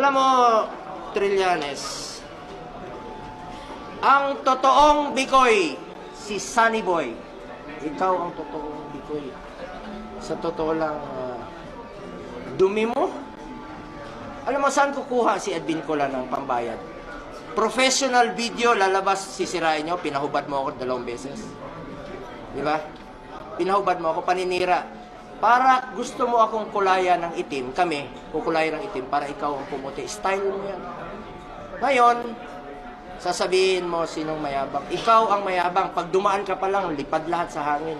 Alam mo, Trillanes, ang totoong Bikoy, si Sunny Boy. Ikaw ang totoong Bikoy. Sa totoo lang, ah, dumi mo. Alam mo, saan kukuha si Edwin Cola ng pambayad? Professional video, lalabas, sisirain nyo, pinahubad mo ako dalawang beses. Di ba? Pinahubad mo ako, paninira. Para gusto mo akong kulaya ng itim, kami, kukulaya ng itim, para ikaw ang pumuti. Style mo yan. Ngayon, sasabihin mo sinong mayabang. Ikaw ang mayabang. Pag dumaan ka pa lang, lipad lahat sa hangin.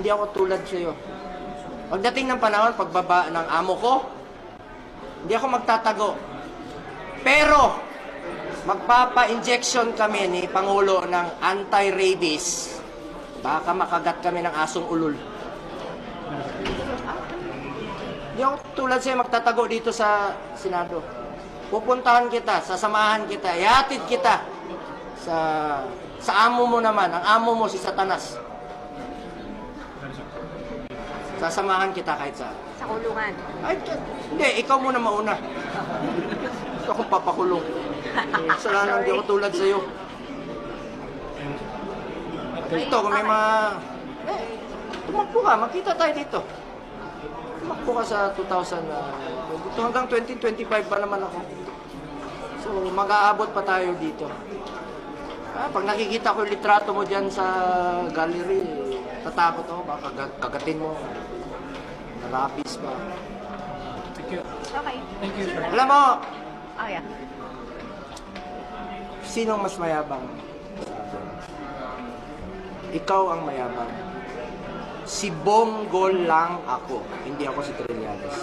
Hindi ako tulad sa'yo. Pagdating ng panahon, pagbaba ng amo ko, hindi ako magtatago. Pero, magpapa-injection kami ni Pangulo ng anti-rabies. Baka makagat kami ng asong ulul. Hindi ako tulad sa'yo magtatago dito sa Senado. Pupuntahan kita, sasamahan kita, ihatid kita sa sa amo mo naman. Ang amo mo si Satanas. Sasamahan kita kahit saan. Sa kulungan. Ay, hindi, ikaw muna mauna. Gusto akong papakulong. Kasalanan, hindi ako tulad sa'yo. Dito, kung may mga... Eh, tumakbo ka, makita tayo dito. Tumakbo ka sa 2000, uh, dito hanggang 2025 pa naman ako. So, mag-aabot pa tayo dito. Ah, pag nakikita ko yung litrato mo dyan sa gallery, tatakot ako, baka kagat- kagatin mo. Narapis pa. Thank you. Okay. Thank you, sir. Alam mo, Oh, yeah. sinong mas mayabang? Ikaw ang mayabang. Si Bonggol lang ako, hindi ako si Trillanes.